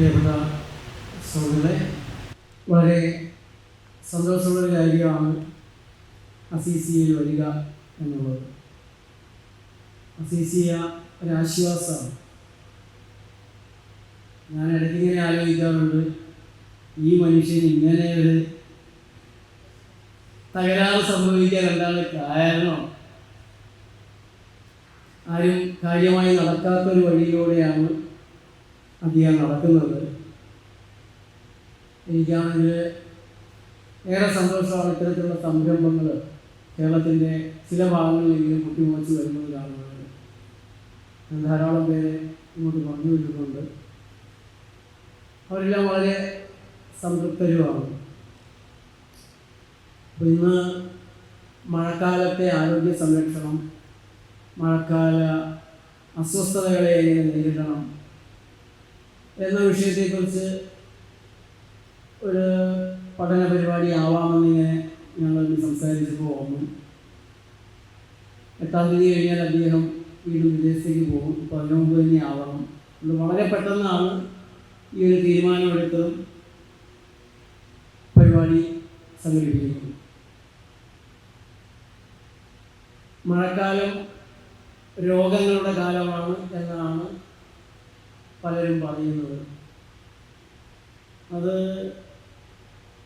പ്രിയപ്പെട്ട സുഹൃത്തുക്കളെ വളരെ സന്തോഷമുള്ള കാര്യമാണ് അസീസിയയിൽ വരിക എന്നുള്ളത്. അസീസിയ ഒരാശ്വാസമാണ് ഞാൻ ഇടയ്ക്കിങ്ങനെ ആലോചിക്കാറുണ്ട് ഈ മനുഷ്യൻ ഇങ്ങനെ ഒരു തകരാറ് സംഭവിക്കാൻ എന്താണ് കാരണം? ആരും കാര്യമായി നടക്കാത്തൊരു വഴിയിലൂടെയാണ് അദ്ദേഹം നടക്കുന്നത്. എനിക്കാണെങ്കിൽ ഏറെ സന്തോഷമാണ് ഇത്തരത്തിലുള്ള സംരംഭങ്ങൾ കേരളത്തിന്റെ ചില ഭാഗങ്ങളിലെങ്കിലും കുട്ടിമുളച്ച് വരുന്നത് കാണുന്നത്. ധാരാളം പേരെ ഇങ്ങോട്ട് പറഞ്ഞു വിട്ടിട്ടുണ്ട് അവരെല്ലാം വളരെ സംതൃപ്തരുമാണ്. അപ്പോൾ ഇന്ന് മഴക്കാലത്തെ ആരോഗ്യ സംരക്ഷണം മഴക്കാല അസ്വസ്ഥതകളെ എങ്ങനെ നേരിടണം എന്ന വിഷയത്തെക്കുറിച്ച് ഒരു പഠന പരിപാടി ആവാമെന്നിങ്ങനെ ഞങ്ങൾ ഇന്ന് സംസാരിച്ചപ്പോൾ ഓർമ്മ എട്ടാം തീയതി കഴിഞ്ഞാൽ അദ്ദേഹം വീണ്ടും വിദേശത്തേക്ക് പോകും. അപ്പോൾ അതിനു മുമ്പ് തന്നെ ആവണം. അത് വളരെ പെട്ടെന്നാണ് ഈ ഒരു തീരുമാനമെടുത്തതും പരിപാടി സംഘടിപ്പിക്കുന്നത്. മഴക്കാലം രോഗങ്ങളുടെ കാലമാണ് എന്നാണ് പലരും പറയുന്നത്. അത്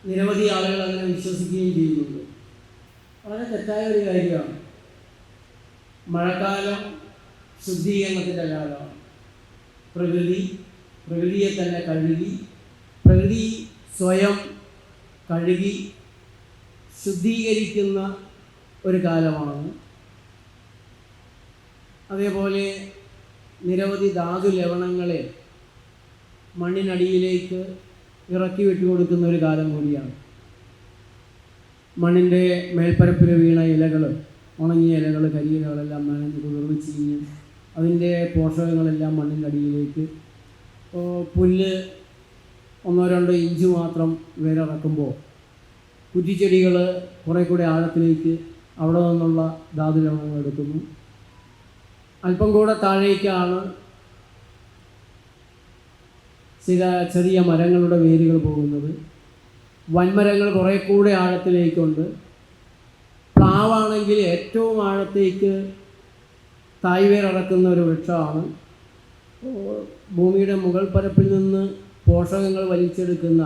നിരവധി ആളുകൾ അങ്ങനെ വിശ്വസിക്കുകയും ചെയ്യുന്നുണ്ട്. വളരെ തെറ്റായ ഒരു കാര്യമാണ്. മഴക്കാലം ശുദ്ധീകരണത്തിന്റെ കാലമാണ്. പ്രകൃതി പ്രകൃതിയെ തന്നെ കഴുകി പ്രകൃതി സ്വയം കഴുകി ശുദ്ധീകരിക്കുന്ന ഒരു കാലമാണ്. അതേപോലെ നിരവധി ധാതു ലവണങ്ങളെ മണ്ണിനടിയിലേക്ക് ഇറക്കി വിട്ടുകൊടുക്കുന്ന ഒരു കാലം കൂടിയാണ്. മണ്ണിന്റെ മേൽപ്പരപ്പിൽ വീണ ഇലകൾ ഉണങ്ങിയ ഇലകൾ കരിയിലകളെല്ലാം നനഞ്ഞ് കുതിർന്ന് ചീഞ്ഞ് അതിന്റെ പോഷകങ്ങളെല്ലാം മണ്ണിന്റെ അടിയിലേക്ക് പുല്ല് ഒന്നോ രണ്ടോ ഇഞ്ച് മാത്രം വേരിറക്കുമ്പോൾ കുറ്റിച്ചെടികൾ കുറേ കൂടെ ആഴത്തിലേക്ക് അവിടെ നിന്നുള്ള ധാതു ലവണങ്ങൾ എടുക്കുന്നു. അല്പം കൂടെ താഴേക്കാണ് ചില ചെറിയ മരങ്ങളുടെ വേരുകൾ പോകുന്നത്. വൻമരങ്ങൾ കുറേ കൂടെ ആഴത്തിലേക്കുണ്ട്. പ്ലാവാണെങ്കിൽ ഏറ്റവും ആഴത്തേക്ക് തായ്വേരിറക്കുന്ന ഒരു വൃക്ഷമാണ്. ഭൂമിയുടെ മുകൾ പരപ്പിൽ നിന്ന് പോഷകങ്ങൾ വലിച്ചെടുക്കുന്ന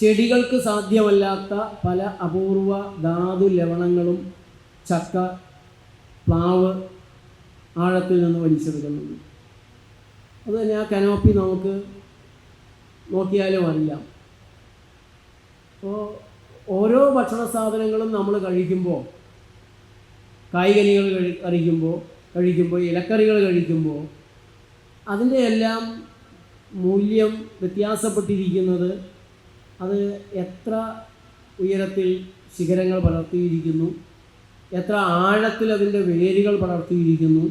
ചെടികൾക്ക് സാധ്യമല്ലാത്ത പല അപൂർവ ധാതു ലവണങ്ങളും ചക്ക പ്ലാവ് ആഴത്തിൽ നിന്ന് വലിച്ചെടുക്കുന്നത് അതുതന്നെ ആ കനോപ്പി നമുക്ക് നോക്കിയാലും അറിയാം. അപ്പോൾ ഓരോ ഭക്ഷണ സാധനങ്ങളും നമ്മൾ കഴിക്കുമ്പോൾ കായ്കനികൾ കഴി കഴിക്കുമ്പോൾ കഴിക്കുമ്പോൾ ഇലക്കറികൾ കഴിക്കുമ്പോൾ അതിന്റെ എല്ലാം മൂല്യം വ്യത്യാസപ്പെട്ടിരിക്കുന്നത് അത് എത്ര ഉയരത്തിൽ ശിഖരങ്ങൾ പടർത്തിയിരിക്കുന്നു എത്ര ആഴത്തിൽ അതിന്റെ വേരുകൾ പടർത്തിയിരിക്കുന്നു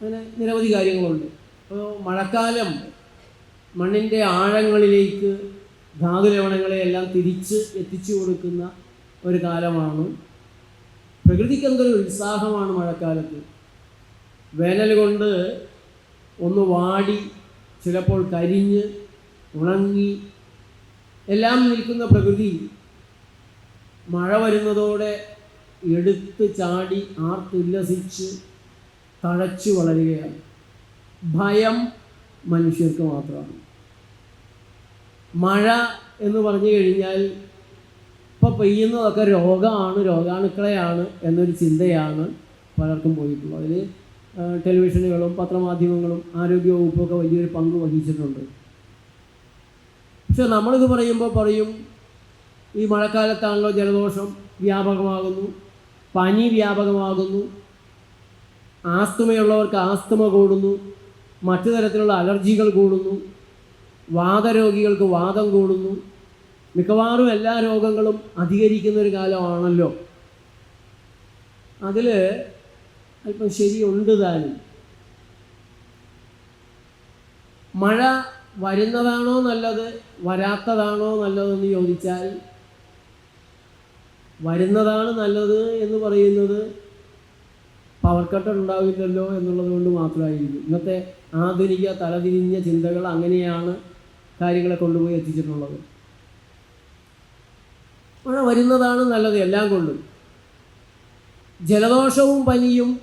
അങ്ങനെ നിരവധി കാര്യങ്ങളുണ്ട്. അപ്പോൾ മഴക്കാലം മണ്ണിന്റെ ആഴങ്ങളിലേക്ക് ധാതുലവണങ്ങളെ എല്ലാം തിരിച്ച് എത്തിച്ചു കൊടുക്കുന്ന ഒരു കാലമാണ്. പ്രകൃതിക്ക് എന്തൊരു ഉത്സാഹമാണ് മഴക്കാലത്ത്. വേനൽ കൊണ്ട് ഒന്ന് വാടി ചിലപ്പോൾ കരിഞ്ഞ് ഉണങ്ങി എല്ലാം നിൽക്കുന്ന പ്രകൃതി മഴ വരുന്നതോടെ എടുത്ത് ചാടി ആർത്തുല്ലസിച്ച് തഴച്ചു വളരുകയാണ്. ഭയം മനുഷ്യർക്ക് മാത്രമാണ്. മഴ എന്ന് പറഞ്ഞു കഴിഞ്ഞാൽ ഇപ്പോൾ പെയ്യുന്നതൊക്കെ രോഗമാണ് രോഗാണുക്കളെയാണ് എന്നൊരു ചിന്തയാണ് പലർക്കും പോയിട്ടുള്ളത്. അതിൽ ടെലിവിഷനുകളും പത്രമാധ്യമങ്ങളും ആരോഗ്യ വകുപ്പൊക്കെ വലിയൊരു പങ്ക് വഹിച്ചിട്ടുണ്ട്. പക്ഷെ നമ്മളിത് പറയുമ്പോൾ പറയും ഈ മഴക്കാലത്താണല്ലോ ജലദോഷം വ്യാപകമാകുന്നു പനി വ്യാപകമാകുന്നു ആസ്തമയുള്ളവർക്ക് ആസ്തമ കൂടുന്നു. മറ്റു തരത്തിലുള്ള അലർജികൾ കൂടുന്നു. വാദരോഗികൾക്ക് വാദം കൂടുന്നു. മിക്കവാറും എല്ലാ രോഗങ്ങളും അധികരിക്കുന്ന ഒരു കാലമാണല്ലോ. അതിൽ അല്പം ശരിയുണ്ട് താനും. മഴ വരുന്നതാണോ നല്ലത്? വരാത്തതാണോ നല്ലതെന്ന് ചോദിച്ചാൽ വരുന്നതാണ് നല്ലത് എന്ന് പറയുന്നത് പവർ കട്ട് ഉണ്ടാവില്ലല്ലോ എന്നുള്ളത് കൊണ്ട് മാത്രമായിരിക്കും. ഇന്നത്തെ ആധുനിക തലതിരിഞ്ഞ ചിന്തകൾ അങ്ങനെയാണ് കാര്യങ്ങളെ കൊണ്ടുപോയി എത്തിച്ചിട്ടുള്ളത്. മഴ വരുന്നതാണ് നല്ലത് എല്ലാം കൊണ്ടും. ജലദോഷവും പനിയും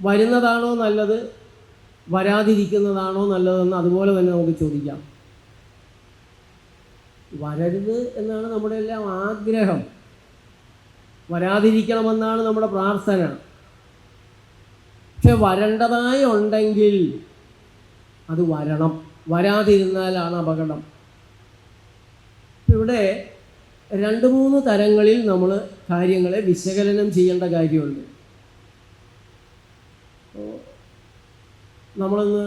വരുന്നതാണോ നല്ലത്? വരാതിരിക്കുന്നതാണോ നല്ലതെന്ന് അതുപോലെ തന്നെ നമുക്ക് ചോദിക്കാം. വരരുത് എന്നാണ് നമ്മുടെ എല്ലാം ആഗ്രഹം. വരാതിരിക്കണമെന്നാണ് നമ്മുടെ പ്രാർത്ഥന. പക്ഷെ വരേണ്ടതായി ഉണ്ടെങ്കിൽ അത് വരണം. വരാതിരുന്നാലാണ് അപകടം. ഇവിടെ രണ്ട് മൂന്ന് തരങ്ങളിൽ നമ്മൾ കാര്യങ്ങളെ വിശകലനം ചെയ്യേണ്ട കാര്യമുണ്ട്. നമ്മളിന്ന്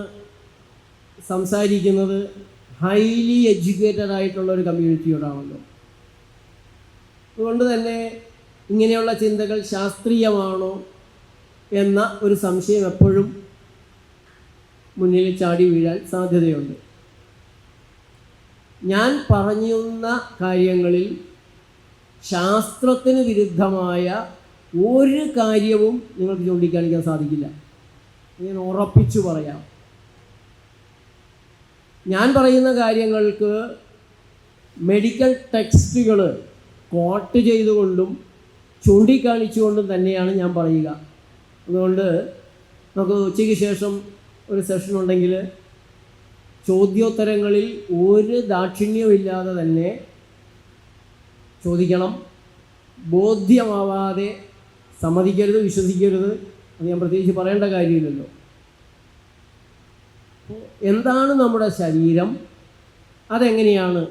സംസാരിക്കുന്നത് ഹൈലി എഡ്യൂക്കേറ്റഡ് ആയിട്ടുള്ള ഒരു കമ്മ്യൂണിറ്റിയോടാണല്ലോ അതുകൊണ്ട് തന്നെ ഇങ്ങനെയുള്ള ചിന്തകൾ ശാസ്ത്രീയമാണോ എന്ന ഒരു സംശയം എപ്പോഴും മുന്നിൽ ചാടി വീഴാൻ സാധ്യതയുണ്ട്. ഞാൻ പറഞ്ഞുന്ന കാര്യങ്ങളിൽ ശാസ്ത്രത്തിന് വിരുദ്ധമായ ഒരു കാര്യവും നിങ്ങൾക്ക് ചൂണ്ടിക്കാണിക്കാൻ സാധിക്കില്ല. ഞാൻ ഉറപ്പിച്ചു പറയാം. ഞാൻ പറയുന്ന കാര്യങ്ങൾക്ക് മെഡിക്കൽ ടെക്സ്റ്റുകൾ കോട്ട് ചെയ്തുകൊണ്ടും ചൂണ്ടിക്കാണിച്ചുകൊണ്ടും തന്നെയാണ് ഞാൻ പറയുക. അതുകൊണ്ട് നമുക്ക് ഉച്ചയ്ക്ക് ശേഷം ഒരു സെഷൻ ഉണ്ടെങ്കിൽ ചോദ്യോത്തരങ്ങളിൽ ഒരു ദാക്ഷിണ്യമില്ലാതെ തന്നെ ചോദിക്കണം. ബോധ്യമാവാതെ സമ്മതിക്കരുത് വിശ്വസിക്കരുത് അത് ഞാൻ പ്രത്യേകിച്ച് പറയേണ്ട കാര്യമില്ലല്ലോ. എന്താണ് നമ്മുടെ ശരീരം? അതെങ്ങനെയാണ്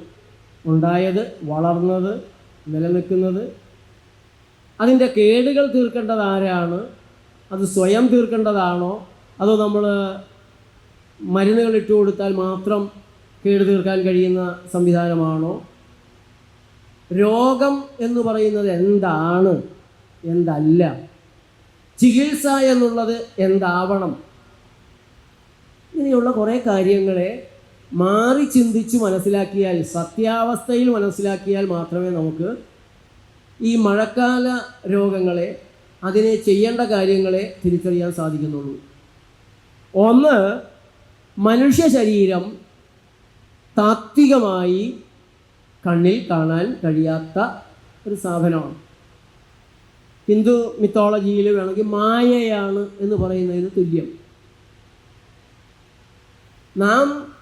ഉണ്ടായത് വളർന്നത് നിലനിൽക്കുന്നത്? അതിന്റെ കേടുകൾ തീർക്കേണ്ടത് ആരാണ്? അത് സ്വയം തീർക്കേണ്ടതാണോ? അതോ നമ്മൾ മരുന്നുകൾ ഇട്ട് കൊടുത്താൽ മാത്രം കേട് തീർക്കാൻ കഴിയുന്ന സംവിധാനമാണോ? രോഗം എന്ന് പറയുന്നത് എന്താണ്? എന്തല്ല. ചികിത്സ എന്നുള്ളത് എന്താവണം? ഇങ്ങനെയുള്ള കുറേ കാര്യങ്ങളെ മാറി ചിന്തിച്ച് മനസ്സിലാക്കിയാൽ സത്യാവസ്ഥയിൽ മനസ്സിലാക്കിയാൽ മാത്രമേ നമുക്ക് ഈ മഴക്കാല രോഗങ്ങളെ അതിനെ ചെയ്യേണ്ട കാര്യങ്ങളെ തിരിച്ചറിയാൻ സാധിക്കുന്നുള്ളൂ. ഒന്ന് മനുഷ്യ ശരീരം താത്വികമായി കണ്ണിൽ കാണാൻ കഴിയാത്ത ഒരു സാധനമാണ്. ഹിന്ദു മിത്തോളജിയിൽ വേണമെങ്കിൽ മായയാണ് എന്ന് പറയുന്നതിന് തുല്യം. നാം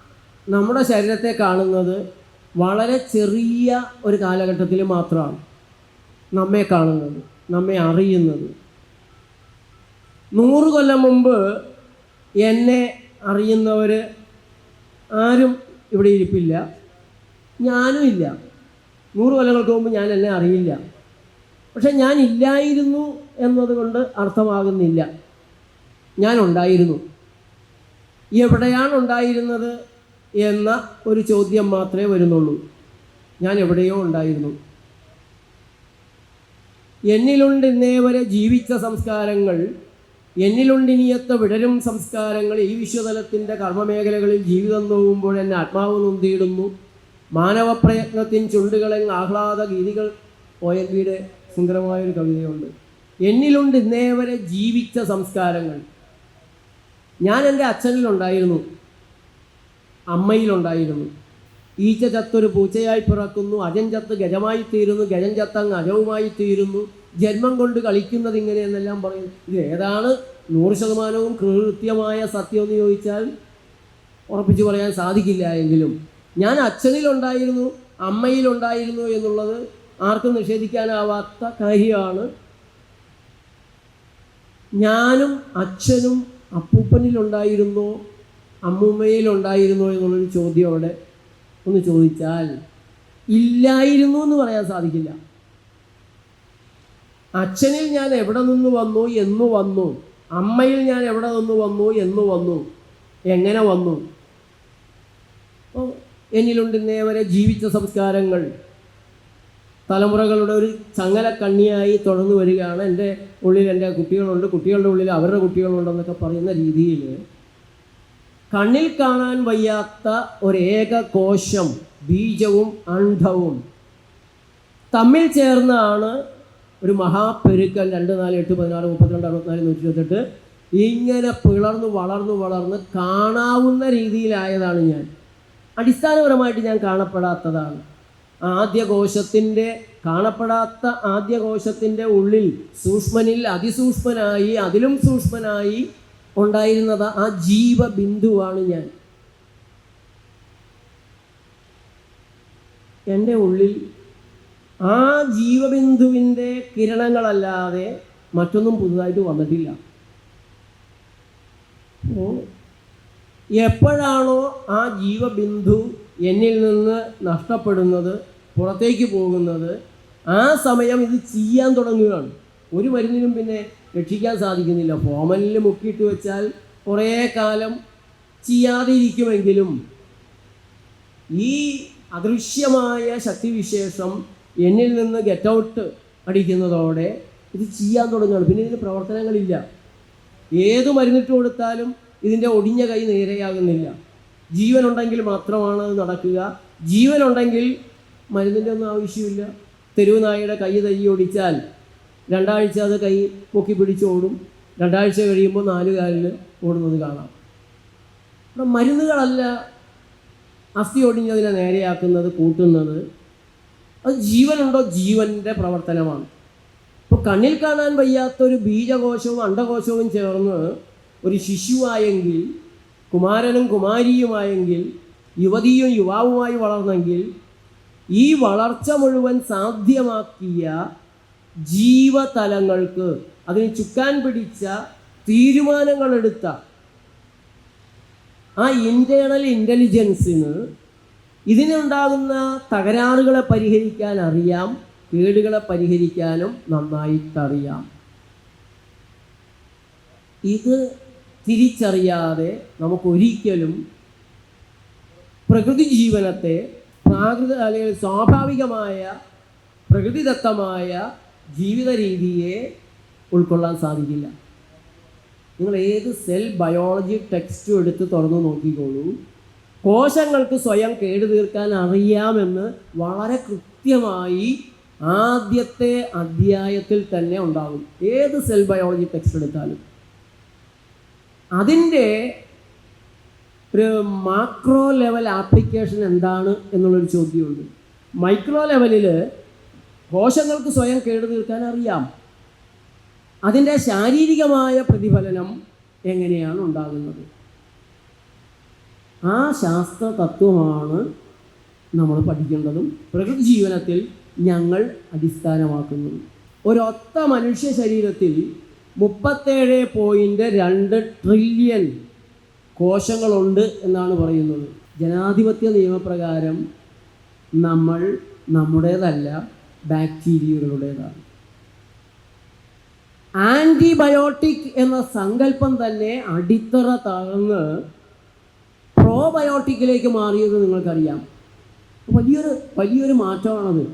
നമ്മുടെ ശരീരത്തെ കാണുന്നത് വളരെ ചെറിയ ഒരു കാലഘട്ടത്തിൽ മാത്രമാണ് നമ്മെ കാണുന്നത്. നമ്മെ അറിയുന്നത്. നൂറ് കൊല്ലം മുമ്പ് എന്നെ അറിയുന്നവർ ആരും ഇവിടെ ഇരിപ്പില്ല. ഞാനും ഇല്ല. നൂറ് കൊല്ലങ്ങൾക്ക് മുമ്പ് ഞാൻ എന്നെ അറിയില്ല. പക്ഷെ ഞാൻ ഇല്ലായിരുന്നു എന്നതുകൊണ്ട് അർത്ഥമാകുന്നില്ല. ഞാൻ ഉണ്ടായിരുന്നു. എവിടെയാണ് ഉണ്ടായിരുന്നത് എന്ന ഒരു ചോദ്യം മാത്രമേ വരുന്നുള്ളൂ. ഞാൻ എവിടെയോ ഉണ്ടായിരുന്നു. എന്നിലുണ്ട് ഇന്നേ വരെ ജീവിച്ച സംസ്കാരങ്ങൾ. എന്നിലുണ്ട് എന്നിലുണ്ടിനിയത്ത വിടരും സംസ്കാരങ്ങൾ. ഈ വിശ്വതലത്തിന്റെ കർമ്മമേഖലകളിൽ ജീവിതം നോവുമ്പോൾ എന്നെ ആത്മാവ് നൊന്തിയിടുന്നു. മാനവപ്രയത്നത്തിൻ ചുണ്ടുകളെ ആഹ്ലാദ ഗീതികൾ ഒ എൻ വിയുടെ സുന്ദരമായൊരു കവിതയുണ്ട്. എന്നിലുണ്ട് ഇന്നേ വരെ ജീവിച്ച സംസ്കാരങ്ങൾ. ഞാൻ എന്റെ അച്ഛനിലുണ്ടായിരുന്നു. അമ്മയിലുണ്ടായിരുന്നു. ഈച്ച ചത്തൊരു പൂച്ചയായി പിറക്കുന്നു അജൻ ചത്ത് ഗജമായി തീരുന്നു ഗജൻ ചത്തങ്ങ് അജവുമായി തീരുന്നു ജന്മം കൊണ്ട് കളിക്കുന്നത് ഇങ്ങനെയെന്നെല്ലാം പറയുന്നു ഇത് ഏതാണ്? നൂറ് ശതമാനവും കൃത്യമായ സത്യം എന്ന് ചോദിച്ചാൽ ഉറപ്പിച്ചു പറയാൻ സാധിക്കില്ല എങ്കിലും ഞാൻ അച്ഛനിലുണ്ടായിരുന്നു അമ്മയിലുണ്ടായിരുന്നു എന്നുള്ളത് ആർക്കും നിഷേധിക്കാനാവാത്ത കാര്യമാണ്. ഞാനും അച്ഛനും അപ്പൂപ്പനിലുണ്ടായിരുന്നോ അമ്മൂമ്മയിലുണ്ടായിരുന്നോ എന്നുള്ളൊരു ചോദ്യം അവിടെ ഒന്ന് ചോദിച്ചാൽ ഇല്ലായിരുന്നു എന്ന് പറയാൻ സാധിക്കില്ല. അച്ഛനിൽ ഞാൻ എവിടെ നിന്ന് വന്നു എന്ന് വന്നു. അമ്മയിൽ ഞാൻ എവിടെ നിന്ന് വന്നു എന്ന് വന്നു. എങ്ങനെ വന്നു? അപ്പോൾ ജീവിച്ച സംസ്കാരങ്ങൾ. തലമുറകളുടെ ഒരു ചങ്ങല കണ്ണിയായി തുടർന്നു വരികയാണ്. എന്റെ ഉള്ളിൽ എന്റെ കുട്ടികളുണ്ട്. കുട്ടികളുടെ ഉള്ളിൽ അവരുടെ കുട്ടികളുണ്ടെന്നൊക്കെ പറയുന്ന രീതിയിൽ കണ്ണിൽ കാണാൻ വയ്യാത്ത ഒരേക കോശം ബീജവും അണ്ഡവും തമ്മിൽ ചേർന്നാണ് ഒരു മഹാപ്പെരുക്കൽ രണ്ട് നാല് എട്ട് പതിനാറ് മുപ്പത്തിരണ്ട് അറുപത്തിനാല് നൂറ്റി ഇരുപത്തെട്ട് ഇങ്ങനെ പിളർന്ന് വളർന്നു വളർന്ന് കാണാവുന്ന രീതിയിലായതാണ് ഞാൻ. അടിസ്ഥാനപരമായിട്ട് ഞാൻ കാണപ്പെടാത്തതാണ്. ആദ്യ കോശത്തിന്റെ കാണപ്പെടാത്ത ആദ്യ കോശത്തിന്റെ ഉള്ളിൽ സൂക്ഷ്മനിൽ അതിസൂക്ഷ്മനായി അതിലും സൂക്ഷ്മനായി ഉണ്ടായിരുന്നത് ആ ജീവബിന്ദുവാണ് ഞാൻ. എന്റെ ഉള്ളിൽ ആ ജീവബിന്ദുവിന്റെ കിരണങ്ങളല്ലാതെ മറ്റൊന്നും പുതുതായിട്ട് വന്നിട്ടില്ല. എപ്പോഴാണോ ആ ജീവബിന്ദു എന്നിൽ നിന്ന് നഷ്ടപ്പെടുന്നത് പുറത്തേക്ക് പോകുന്നത് ആ സമയം ഇത് ചെയ്യാൻ തുടങ്ങുകയാണ്. ഒരു മരുന്നിനും പിന്നെ രക്ഷിക്കാൻ സാധിക്കുന്നില്ല. ഫോമലിൽ മുക്കിയിട്ട് വെച്ചാൽ കുറേ കാലം ചെയ്യാതിരിക്കുമെങ്കിലും ഈ അദൃശ്യമായ ശക്തിവിശേഷം എന്നിൽ നിന്ന് ഗെറ്റ് ഔട്ട് അടിക്കുന്നതോടെ ഇത് ചെയ്യാൻ തുടങ്ങുകയാണ്. പിന്നെ ഇതിന് പ്രവർത്തനങ്ങളില്ല. ഏത് മരുന്നിട്ട് കൊടുത്താലും ഇതിന്റെ ഒടിഞ്ഞ കൈ നേരെയാകുന്നില്ല. ജീവനുണ്ടെങ്കിൽ മാത്രമാണ് അത് നടക്കുക. ജീവനുണ്ടെങ്കിൽ മരുന്നിന്റെ ഒന്നും ആവശ്യമില്ല. തെരുവ് നായയുടെ കൈ തല്ലി ഒടിച്ചാൽ രണ്ടാഴ്ച അത് കൈ പൊക്കി പിടിച്ച് ഓടും. രണ്ടാഴ്ച കഴിയുമ്പോൾ നാല് കാലിൽ ഓടുന്നത് കാണാം. ഇവിടെ മരുന്നുകളല്ല അസ്ഥി ഒടിഞ്ഞതിനെ നേരെയാക്കുന്നത് കൂട്ടുന്നത്. അത് ജീവനുണ്ടോ? ജീവന്റെ പ്രവർത്തനമാണ്. ഇപ്പോൾ കണ്ണിൽ കാണാൻ വയ്യാത്തൊരു ബീജകോശവും അണ്ടകോശവും ചേർന്ന് ഒരു ശിശുവായെങ്കിൽ കുമാരനും കുമാരിയുമായെങ്കിൽ യുവതിയും യുവാവുമായി വളർന്നെങ്കിൽ ഈ വളർച്ച മുഴുവൻ സാധ്യമാക്കിയ ജീവതലങ്ങൾക്ക് അതിന് ചുക്കാൻ പിടിച്ച തീരുമാനങ്ങളെടുത്ത ആ ഇന്റേണൽ ഇന്റലിജൻസിന് ഇതിനുണ്ടാകുന്ന തകരാറുകളെ പരിഹരിക്കാൻ അറിയാം കേടുകളെ പരിഹരിക്കാനും നന്നായിട്ടറിയാം. ഇത് തിരിച്ചറിയാതെ നമുക്കൊരിക്കലും പ്രകൃതി ജീവനത്തെ പ്രാകൃത അല്ലെങ്കിൽ സ്വാഭാവികമായ പ്രകൃതിദത്തമായ ജീവിത രീതിയെ ഉൾക്കൊള്ളാൻ സാധിക്കില്ല. നിങ്ങൾ ഏത് സെൽ ബയോളജി ടെക്സ്റ്റും എടുത്ത് തുറന്നു നോക്കിക്കോളൂ. കോശങ്ങൾക്ക് സ്വയം കേടു തീർക്കാൻ അറിയാമെന്ന് വളരെ കൃത്യമായി ആദ്യത്തെ അധ്യായത്തിൽ തന്നെ ഉണ്ടാകും. ഏത് സെൽ ബയോളജി ടെക്സ്റ്റ് എടുത്താലും. അതിന്റെ ഒരു മാക്രോ ലെവൽ ആപ്ലിക്കേഷൻ എന്താണ് എന്നുള്ളൊരു ചോദ്യമുണ്ട്. മൈക്രോ ലെവലിൽ കോശങ്ങൾക്ക് സ്വയം കേട് തീർക്കാൻ അറിയാം. അതിന്റെ ശാരീരികമായ പ്രതിഫലനം എങ്ങനെയാണ് ഉണ്ടാകുന്നത്? ആ ശാസ്ത്ര തത്വമാണ് നമ്മൾ പഠിക്കേണ്ടതും പ്രകൃതി ജീവനത്തിൽ ഞങ്ങൾ അടിസ്ഥാനമാക്കുന്നതും. ഒരൊത്ത മനുഷ്യ ശരീരത്തിൽ മുപ്പത്തേഴ് പോയിന്റ് രണ്ട് ട്രില്യൺ കോശങ്ങളുണ്ട് എന്നാണ് പറയുന്നത്. ജനാധിപത്യ നിയമപ്രകാരം നമ്മൾ നമ്മുടേതല്ല ബാക്ടീരിയകളുടേതാണ്. ആന്റിബയോട്ടിക് എന്ന സങ്കല്പം തന്നെ അടിത്തറ തകർന്ന് പ്രോബയോട്ടിക്കിലേക്ക് മാറിയത് നിങ്ങൾക്കറിയാം. വലിയൊരു വലിയൊരു മാറ്റമാണത്.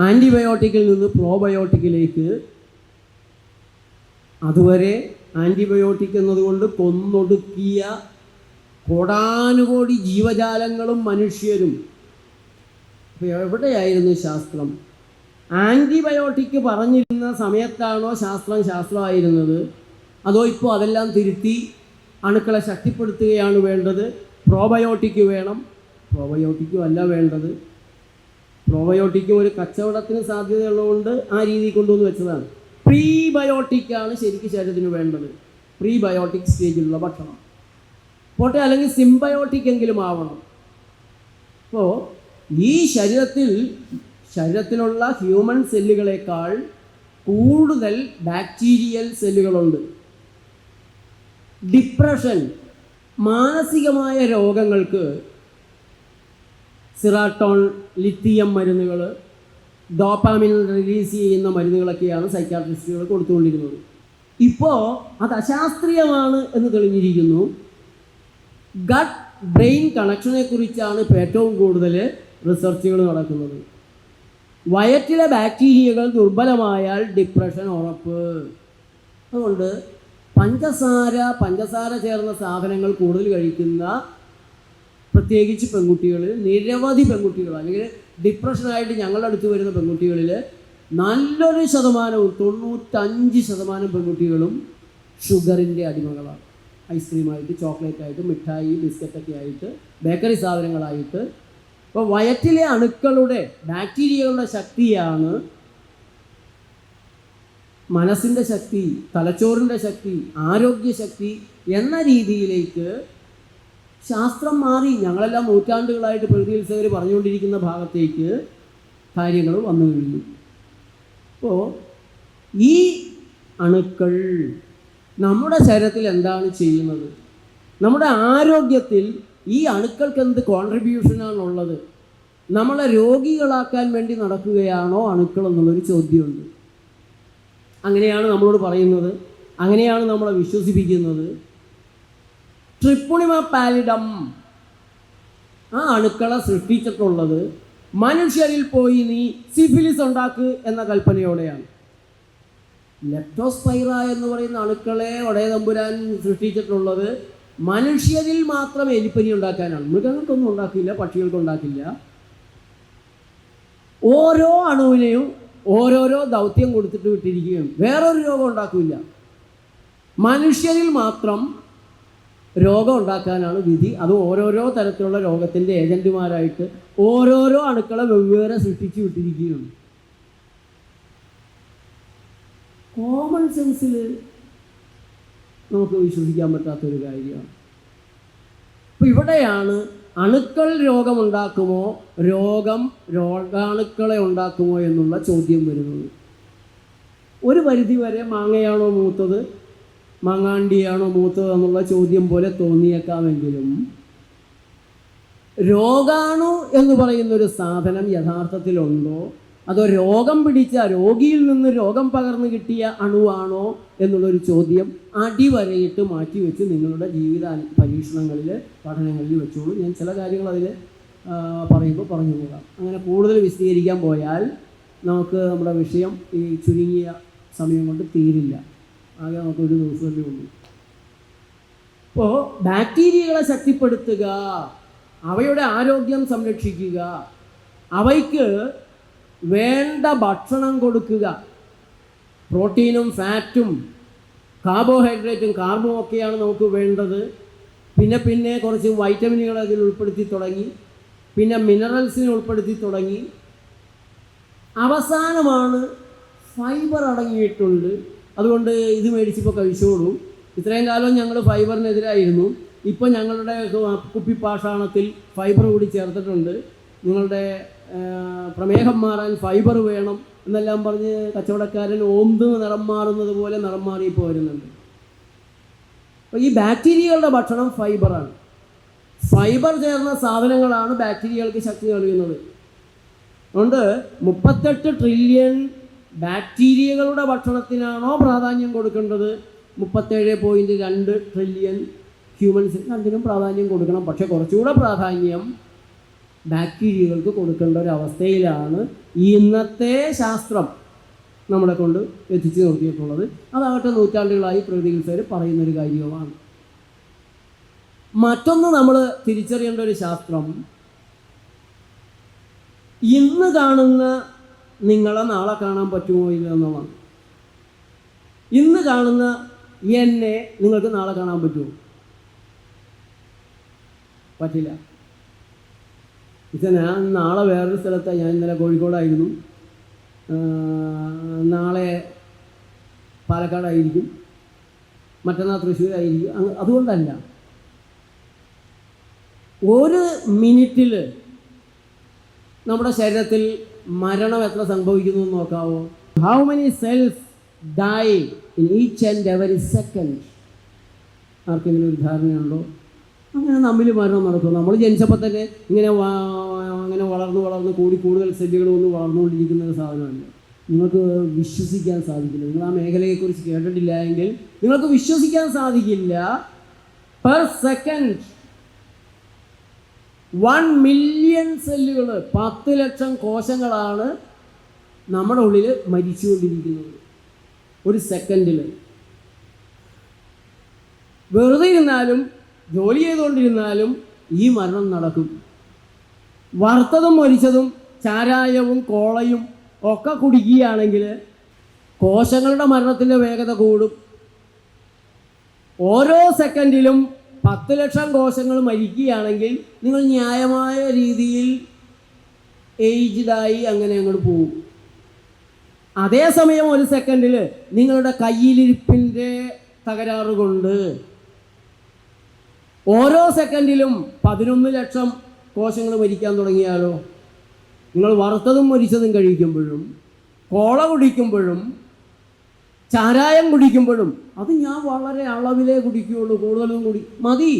ആന്റിബയോട്ടിക്കിൽ നിന്ന് പ്രോബയോട്ടിക്കിലേക്ക് അതുവരെ ആന്റിബയോട്ടിക് എന്നതുകൊണ്ട് കൊന്നൊടുക്കിയ കോടാനുകോടി ജീവജാലങ്ങളും മനുഷ്യരും എവിടെയായിരുന്നു ശാസ്ത്രം? ആന്റിബയോട്ടിക് പറഞ്ഞിരുന്ന സമയത്താണോ ശാസ്ത്രം ശാസ്ത്രമായിരുന്നത്? അതോ ഇപ്പോൾ അതെല്ലാം തിരുത്തി അണുക്കളെ ശക്തിപ്പെടുത്തുകയാണ് വേണ്ടത്? പ്രോബയോട്ടിക് വേണം. പ്രോബയോട്ടിക്കും അല്ല വേണ്ടത്. പ്രോബയോട്ടിക്കും ഒരു കച്ചവടത്തിന് സാധ്യതയുള്ളതുകൊണ്ട് ആ രീതി കൊണ്ടുവന്ന് വെച്ചതാണ്. പ്രീബയോട്ടിക്കാണ് ശരിക്കും ശരീരത്തിന് വേണ്ടത്. പ്രീബയോട്ടിക് സ്റ്റേജിലുള്ള ഭക്ഷണം. പോട്ടെ അല്ലെങ്കിൽ സിംബയോട്ടിക് എങ്കിലും ആവണം. അപ്പോൾ ഈ ശരീരത്തിൽ ശരീരത്തിലുള്ള ഹ്യൂമൻ സെല്ലുകളേക്കാൾ കൂടുതൽ ബാക്ടീരിയൽ സെല്ലുകളുണ്ട് ഡിപ്രഷൻ മാനസികമായ രോഗങ്ങൾക്ക് സിറാട്ടോൺ ലിത്തിയം മരുന്നുകൾ ഡോപ്പാമിൻ റിലീസ് ചെയ്യുന്ന മരുന്നുകളൊക്കെയാണ് സൈക്കാട്രിസ്റ്റുകൾ കൊടുത്തുകൊണ്ടിരുന്നത്. ഇപ്പോൾ അത് അശാസ്ത്രീയമാണ് എന്ന് തെളിഞ്ഞിരിക്കുന്നു. ഗട്ട് ബ്രെയിൻ കണക്ഷനെക്കുറിച്ചാണ് ഏറ്റവും കൂടുതൽ റിസർച്ചുകൾ നടക്കുന്നത്. വയറ്റിലെ ബാക്ടീരിയകൾ ദുർബലമായാൽ ഡിപ്രഷൻ ഉറപ്പ്. അതുകൊണ്ട് പഞ്ചസാര പഞ്ചസാര ചേർന്ന സാധനങ്ങൾ കൂടുതൽ കഴിക്കുന്ന പ്രത്യേകിച്ച് പെൺകുട്ടികളിൽ നിരവധി പെൺകുട്ടികൾ അല്ലെങ്കിൽ ഡിപ്രഷനായിട്ട് ഞങ്ങളുടെ അടുത്ത് വരുന്ന പെൺകുട്ടികളിൽ നല്ലൊരു ശതമാനവും തൊണ്ണൂറ്റഞ്ച് ശതമാനം പെൺകുട്ടികളും ഷുഗറിന്റെ അടിമകളാണ്. ഐസ്ക്രീമായിട്ട് ചോക്ലേറ്റായിട്ട് മിഠായി ബിസ്ക്കറ്റൊക്കെ ആയിട്ട് ബേക്കറി സാധനങ്ങളായിട്ട് അപ്പോൾ വയറ്റിലെ അണുക്കളുടെ ബാക്ടീരിയകളുടെ ശക്തിയാണ് മനസ്സിന്റെ ശക്തി തലച്ചോറിന്റെ ശക്തി ആരോഗ്യശക്തി എന്ന രീതിയിലേക്ക് ശാസ്ത്രം മാറി ഞങ്ങളെല്ലാം നൂറ്റാണ്ടുകളായിട്ട് പ്രകൃതി ഉത്സവർ പറഞ്ഞുകൊണ്ടിരിക്കുന്ന ഭാഗത്തേക്ക് കാര്യങ്ങൾ വന്നു കഴിഞ്ഞു. അപ്പോൾ ഈ അണുക്കൾ നമ്മുടെ ശരീരത്തിൽ എന്താണ് ചെയ്യുന്നത്? നമ്മുടെ ആരോഗ്യത്തിൽ ഈ അണുക്കൾക്ക് എന്ത് കോൺട്രിബ്യൂഷനാണുള്ളത് നമ്മളെ രോഗികളാക്കാൻ വേണ്ടി നടക്കുകയാണോ അണുക്കൾ എന്നുള്ളൊരു ചോദ്യമുണ്ട്. അങ്ങനെയാണ് നമ്മളോട് പറയുന്നത്. അങ്ങനെയാണ് നമ്മളെ വിശ്വസിപ്പിക്കുന്നത്. ട്രിപ്പുണിമ പാലിഡം ആ അണുക്കളെ സൃഷ്ടിച്ചിട്ടുള്ളത് മനുഷ്യരിൽ പോയി നീ സിഫിലിസ് ഉണ്ടാക്ക് എന്ന കൽപ്പനയോടെയാണ്. ലെപ്റ്റോസ്പൈറ എന്ന് പറയുന്ന അണുക്കളെ ഒടയതമ്പുരാൻ സൃഷ്ടിച്ചിട്ടുള്ളത് മനുഷ്യരിൽ മാത്രം എലിപ്പനി ഉണ്ടാക്കാനാണ്. മൃഗങ്ങൾക്കൊന്നും ഉണ്ടാക്കില്ല പക്ഷികൾക്ക് ഉണ്ടാക്കില്ല ഓരോ അണുവിനെയും ഓരോരോ ദൗത്യം കൊടുത്തിട്ട് വിട്ടിരിക്കുകയും വേറൊരു രോഗം ഉണ്ടാക്കില്ല. മനുഷ്യരിൽ മാത്രം രോഗം ഉണ്ടാക്കാനാണ് വിധി. അത് ഓരോരോ തരത്തിലുള്ള രോഗത്തിന്റെ ഏജന്റുമാരായിട്ട് ഓരോരോ അണുക്കളെ വെവ്വേറെ സൃഷ്ടിച്ചു വിട്ടിരിക്കുകയാണ്. കോമൺ സെൻസിൽ നമുക്ക് വിശ്വസിക്കാൻ പറ്റാത്തൊരു കാര്യമാണ്. അപ്പോൾ ഇവിടെയാണ് അണുക്കൾ രോഗമുണ്ടാക്കുമോ രോഗം രോഗാണുക്കളെ ഉണ്ടാക്കുമോ എന്നുള്ള ചോദ്യം വരുന്നത്. ഒരു പരിധി വരെ മാങ്ങയാണോ മൂത്തത് മാങ്ങാണ്ടിയാണോ മൂത്തത് എന്നുള്ള ചോദ്യം പോലെ തോന്നിയേക്കാമെങ്കിലും രോഗാണു എന്ന് പറയുന്നൊരു സാധനം യഥാർത്ഥത്തിലുണ്ടോ അതോ രോഗം പിടിച്ച രോഗിയിൽ നിന്ന് രോഗം പകർന്നു കിട്ടിയ അണുവാണോ എന്നുള്ളൊരു ചോദ്യം അടിവരയിട്ട് മാറ്റി വെച്ച് നിങ്ങളുടെ ജീവിത പരീക്ഷണങ്ങളിൽ പഠനങ്ങളിൽ വെച്ചോളൂ. ഞാൻ ചില കാര്യങ്ങൾ അതിൽ പറയുമ്പോൾ പറഞ്ഞു പോകാം അങ്ങനെ കൂടുതൽ വിശദീകരിക്കാൻ പോയാൽ നമുക്ക് നമ്മുടെ വിഷയം ഈ ചുരുങ്ങിയ സമയം കൊണ്ട് തീരില്ല. ആകെ നമുക്ക് ഒരു ദിവസമല്ലേ ഉള്ളൂ. ഇപ്പോൾ ബാക്ടീരിയകളെ ശക്തിപ്പെടുത്തുക അവയുടെ ആരോഗ്യം സംരക്ഷിക്കുക അവയ്ക്ക് വേണ്ട ഭക്ഷണം കൊടുക്കുക. പ്രോട്ടീനും ഫാറ്റും കാർബോഹൈഡ്രേറ്റും കാർബും ഒക്കെയാണ് നമുക്ക് വേണ്ടത്. പിന്നെ പിന്നെ കുറച്ച് വൈറ്റമിനുകൾ അതിൽ ഉൾപ്പെടുത്തി തുടങ്ങി. പിന്നെ മിനറൽസിനെ ഉൾപ്പെടുത്തി തുടങ്ങി. അവസാനമാണ് ഫൈബർ അടങ്ങിയിട്ടുണ്ട്. അതുകൊണ്ട് ഇത് മേടിച്ചിപ്പോൾ കഴിച്ചോളൂ. ഇത്രയും കാലം ഞങ്ങൾ ഫൈബറിനെതിരായിരുന്നു. ഇപ്പോൾ ഞങ്ങളുടെ കുപ്പിപ്പാഷാണത്തിൽ ഫൈബർ കൂടി ചേർത്തിട്ടുണ്ട്. നിങ്ങളുടെ പ്രമേഹം മാറാൻ ഫൈബർ വേണം എന്നെല്ലാം പറഞ്ഞ് കച്ചവടക്കാരൻ ഓന്ത് നിറം മാറുന്നത് പോലെ നിറം മാറിയിപ്പോൾ വരുന്നുണ്ട്. അപ്പോൾ ഈ ബാക്ടീരിയകളുടെ ഭക്ഷണം ഫൈബറാണ് ഫൈബർ ചേർന്ന സാധനങ്ങളാണ് ബാക്ടീരിയകൾക്ക് ശക്തി നൽകുന്നത്. അതുകൊണ്ട് മുപ്പത്തെട്ട് ട്രില്യൺ ബാക്ടീരിയകളുടെ ഭക്ഷണത്തിനാണോ പ്രാധാന്യം കൊടുക്കേണ്ടത്? മുപ്പത്തേഴ് പോയിന്റ് രണ്ട് ട്രില്യൺ ഹ്യൂമൻസ് അതിനും പ്രാധാന്യം കൊടുക്കണം. പക്ഷേ കുറച്ചുകൂടെ പ്രാധാന്യം ബാക്ടീരിയകൾക്ക് കൊടുക്കേണ്ട ഒരു അവസ്ഥയിലാണ് ഇന്നത്തെ ശാസ്ത്രം നമ്മളെ കൊണ്ട് എത്തിച്ചു നിർത്തിയിട്ടുള്ളത് അതാകട്ടെ നൂറ്റാണ്ടുകളായി പ്രകൃതികൾക്കാർ പറയുന്നൊരു കാര്യവുമാണ്. മറ്റൊന്ന് നമ്മൾ തിരിച്ചറിയേണ്ട ഒരു ശാസ്ത്രം. ഇന്ന് കാണുന്ന നിങ്ങളെ നാളെ കാണാൻ പറ്റുമോ ഇല്ല എന്നുള്ളതാണ്. ഇന്ന് കാണുന്ന എന്നെ നിങ്ങൾക്ക് നാളെ കാണാൻ പറ്റുമോ? പറ്റില്ല. ഇത് ഞാൻ നാളെ വേറൊരു സ്ഥലത്താണ് ഞാൻ ഇന്നലെ കോഴിക്കോടായിരുന്നു. നാളെ പാലക്കാടായിരിക്കും. മറ്റന്നാൾ തൃശ്ശൂരായിരിക്കും. അതുകൊണ്ടല്ല. ഒരു മിനിറ്റിൽ നമ്മുടെ ശരീരത്തിൽ മരണം എത്ര സംഭവിക്കുന്നു എന്ന് നോക്കാവോ? How many cells die in each and every second ആർക്കെങ്കിലും ഒരു ധാരണയുണ്ടോ? അങ്ങനെ നമ്മിൽ മരണം നടക്കും. നമ്മൾ ജനിച്ചപ്പോൾ തന്നെ ഇങ്ങനെ അങ്ങനെ വളർന്ന് വളർന്ന് കൂടി കൂടുതൽ സെല്ലുകൾ വന്ന് വളർന്നുകൊണ്ടിരിക്കുന്ന ഒരു സാധനമല്ല. നിങ്ങൾക്ക് വിശ്വസിക്കാൻ സാധിക്കില്ല. നിങ്ങൾ ആ മേഖലയെക്കുറിച്ച് കേട്ടിട്ടില്ല എങ്കിൽ നിങ്ങൾക്ക് വിശ്വസിക്കാൻ സാധിക്കില്ല. പെർ സെക്കൻഡ് വൺ മില്യൺ സെല്ലുകൾ പത്ത് ലക്ഷം കോശങ്ങളാണ് നമ്മുടെ ഉള്ളിൽ മരിച്ചുകൊണ്ടിരിക്കുന്നത്. ഒരു സെക്കൻഡിൽ വെറുതെ ഇരുന്നാലും ജോലി ചെയ്തുകൊണ്ടിരുന്നാലും ഈ മരണം നടക്കും. വറുത്തതും മരിച്ചതും ചാരായവും കോളയും ഒക്കെ കുടിക്കുകയാണെങ്കിൽ കോശങ്ങളുടെ മരണത്തിന്റെ വേഗത കൂടും. ഓരോ സെക്കൻഡിലും പത്ത് ലക്ഷം കോശങ്ങൾ മരിക്കുകയാണെങ്കിൽ നിങ്ങൾ ന്യായമായ രീതിയിൽ ഏജ്ഡായി അങ്ങനെ അങ്ങോട്ട് പോകും. അതേസമയം ഒരു സെക്കൻഡിൽ നിങ്ങളുടെ കയ്യിലിരിപ്പിന്റെ തകരാറ് കൊണ്ട് ഓരോ സെക്കൻഡിലും പതിനൊന്ന് ലക്ഷം കോശങ്ങൾ മരിക്കാൻ തുടങ്ങിയാലോ? നിങ്ങൾ വറുത്തതും മരിച്ചതും കഴിക്കുമ്പോഴും കോള കുടിക്കുമ്പോഴും ചാരായം കുടിക്കുമ്പോഴും അത് ഞാൻ വളരെ അളവിലേ കുടിക്കുകയുള്ളൂ കൂടുതലും കുടി മതി.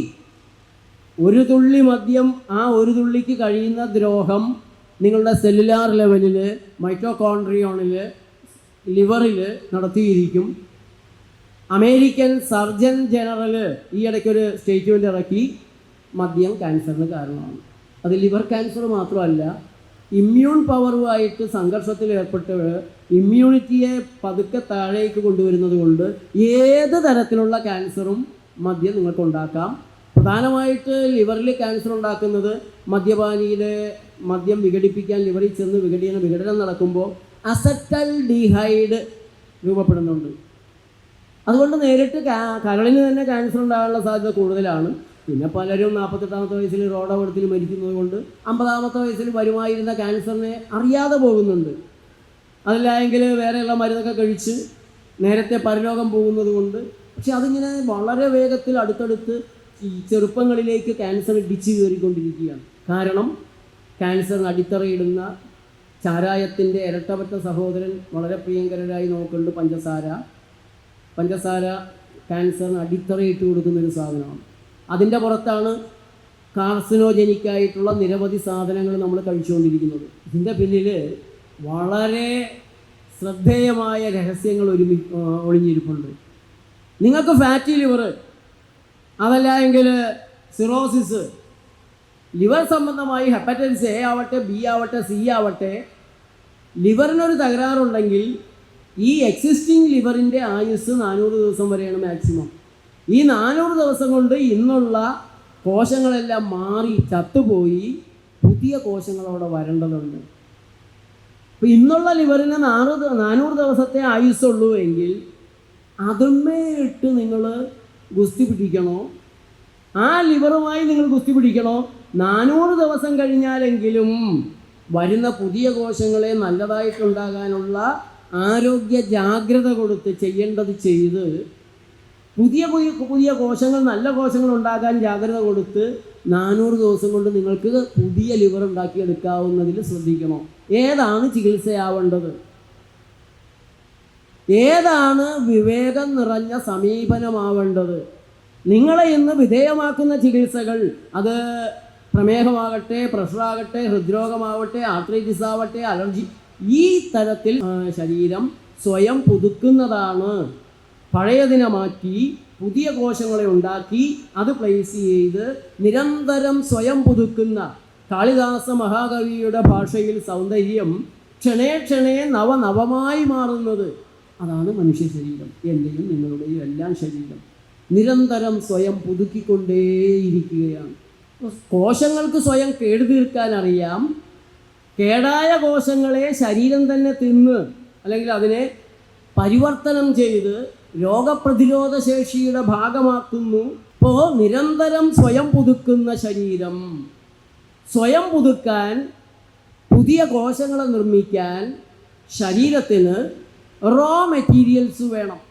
ഒരു തുള്ളി മദ്യം ആ ഒരു തുള്ളിക്ക് കഴിയുന്ന ദ്രോഹം നിങ്ങളുടെ സെല്ലുലാർ ലെവലിൽ മൈറ്റോകോൺട്രിയോണിൽ ലിവറിൽ നടത്തിയിരിക്കും. അമേരിക്കൻ സർജൻ ജനറൽ ഈ ഇടയ്ക്ക് ഒരു സ്റ്റേറ്റ്മെന്റ് ഇറക്കി. മദ്യം ക്യാൻസറിന് കാരണമാണ്. അത് ലിവർ ക്യാൻസർ മാത്രമല്ല ഇമ്മ്യൂൺ പവറുമായിട്ട് സംഘർഷത്തിൽ ഏർപ്പെട്ട് ഇമ്മ്യൂണിറ്റിയെ പതുക്കെ താഴേക്ക് കൊണ്ടുവരുന്നത് കൊണ്ട് ഏത് തരത്തിലുള്ള ക്യാൻസറും മദ്യം നിങ്ങൾക്ക് ഉണ്ടാക്കാം. പ്രധാനമായിട്ട് ലിവറിൽ ക്യാൻസർ ഉണ്ടാക്കുന്നത് മദ്യപാനിയിലെ മദ്യം വിഘടിപ്പിക്കാൻ ലിവറിൽ ചെന്ന് വിഘടന വിഘടനം നടക്കുമ്പോൾ അസറ്റൽ ഡീഹൈഡ് രൂപപ്പെടുന്നുണ്ട്. അതുകൊണ്ട് നേരിട്ട് കരളിന് തന്നെ ക്യാൻസർ ഉണ്ടാകാനുള്ള സാധ്യത കൂടുതലാണ്. പിന്നെ പലരും നാൽപ്പത്തെട്ടാമത്തെ വയസ്സിൽ റോഡപകടത്തിൽ മരിക്കുന്നത് കൊണ്ട് അമ്പതാമത്തെ വയസ്സിൽ വരുമായിരുന്ന ക്യാൻസറിനെ അറിയാതെ പോകുന്നുണ്ട്. അതല്ലെങ്കിൽ വേറെയുള്ള മരുന്നൊക്കെ കഴിച്ച് നേരത്തെ പരലോകം പോകുന്നത് കൊണ്ട് പക്ഷെ അതിങ്ങനെ വളരെ വേഗത്തിൽ അടുത്തടുത്ത് ഈ ചെറുപ്പങ്ങളിലേക്ക് ക്യാൻസർ ഇടിച്ചു കയറിക്കൊണ്ടിരിക്കുകയാണ്. കാരണം ക്യാൻസറിന് അടിത്തറയിടുന്ന ചാരായത്തിന്റെ ഇരട്ടപറ്റ സഹോദരൻ വളരെ പ്രിയങ്കരരായി നോക്കുന്നുണ്ട് പഞ്ചസാര. പഞ്ചസാര ക്യാൻസറിന് അടിത്തറയിട്ട് കൊടുക്കുന്ന ഒരു സാധനമാണ്. അതിന്റെ പുറത്താണ് കാർസിനോജനിക്കായിട്ടുള്ള നിരവധി സാധനങ്ങൾ നമ്മൾ കഴിച്ചുകൊണ്ടിരിക്കുന്നത്. ഇതിന്റെ പിന്നിൽ വളരെ ശ്രദ്ധേയമായ രഹസ്യങ്ങൾ ഒരുമി ഒളിഞ്ഞിരിപ്പുണ്ട്. നിങ്ങൾക്ക് ഫാറ്റി ലിവർ അതല്ല എങ്കിൽ സിറോസിസ് ലിവർ സംബന്ധമായി ഹെപ്പറ്റൈറ്റിസ് എ ആവട്ടെ ബി ആവട്ടെ സി ആവട്ടെ ലിവറിനൊരു തകരാറുണ്ടെങ്കിൽ ഈ എക്സിസ്റ്റിംഗ് ലിവറിന്റെ ആയുസ് നാനൂറ് ദിവസം വരെയാണ് മാക്സിമം ഈ നാനൂറ് ദിവസം കൊണ്ട് ഇന്നുള്ള കോശങ്ങളെല്ലാം മാറി ചത്തുപോയി പുതിയ കോശങ്ങളവിടെ വരേണ്ടതുണ്ട്. ഇപ്പം ഇന്നുള്ള ലിവറിന് നാറ് നാനൂറ് ദിവസത്തെ ആയുസ്സുള്ളൂ എങ്കിൽ അതുമേ ഇട്ട് നിങ്ങൾ ഗുസ്തി പിടിക്കണോ? ആ ലിവറുമായി നിങ്ങൾ ഗുസ്തി പിടിക്കണോ? നാനൂറ് ദിവസം കഴിഞ്ഞാലെങ്കിലും വരുന്ന പുതിയ കോശങ്ങളെ നല്ലതായിട്ടുണ്ടാകാനുള്ള ആരോഗ്യ ജാഗ്രത കൊടുത്ത് ചെയ്യേണ്ടത് ചെയ്ത് പുതിയ പുതിയ പുതിയ കോശങ്ങൾ നല്ല കോശങ്ങൾ ഉണ്ടാകാൻ ജാഗ്രത കൊടുത്ത് നാനൂറ് ദിവസം കൊണ്ട് നിങ്ങൾക്ക് പുതിയ ലിവർ ഉണ്ടാക്കിയെടുക്കാവുന്നതിൽ ശ്രദ്ധിക്കണം. ഏതാണ് ചികിത്സയാവേണ്ടത്? ഏതാണ് വിവേകം നിറഞ്ഞ സമീപനമാവേണ്ടത്? നിങ്ങളെ ഇന്ന് വിധേയമാക്കുന്ന ചികിത്സകൾ അത് പ്രമേഹമാകട്ടെ പ്രഷറാകട്ടെ ഹൃദ്രോഗമാവട്ടെ ആർത്രൈറ്റിസ് ആവട്ടെ അലർജി ഈ തരത്തിൽ ശരീരം സ്വയം പുതുക്കുന്നതാണ്. പഴയതിനെ മാറ്റി പുതിയ കോശങ്ങളെ ഉണ്ടാക്കി അത് പ്ലേസ് ചെയ്ത് നിരന്തരം സ്വയം പുതുക്കുന്ന കാളിദാസ മഹാകവിയുടെ ഭാഷയിൽ സൗന്ദര്യം ക്ഷണേ ക്ഷണേ നവനവമായി മാറുന്നത്. അതാണ് മനുഷ്യ ശരീരം എന്റെയും നിങ്ങളുടെയും എല്ലാം ശരീരം. നിരന്തരം സ്വയം പുതുക്കിക്കൊണ്ടേയിരിക്കുകയാണ്. കോശങ്ങൾക്ക് സ്വയം കേടുതീർക്കാൻ അറിയാം കേടായ കോശങ്ങളെ ശരീരം തന്നെ തിന്ന് അല്ലെങ്കിൽ അതിനെ പരിവർത്തനം ചെയ്ത് രോഗപ്രതിരോധ ശേഷിയുടെ ഭാഗമാക്കുന്നു. ഇപ്പോൾ നിരന്തരം സ്വയം പുതുക്കുന്ന ശരീരം. സ്വയം പുതുക്കാൻ പുതിയ കോശങ്ങളെ നിർമ്മിക്കാൻ ശരീരത്തിന് റോ മെറ്റീരിയൽസ് വേണം.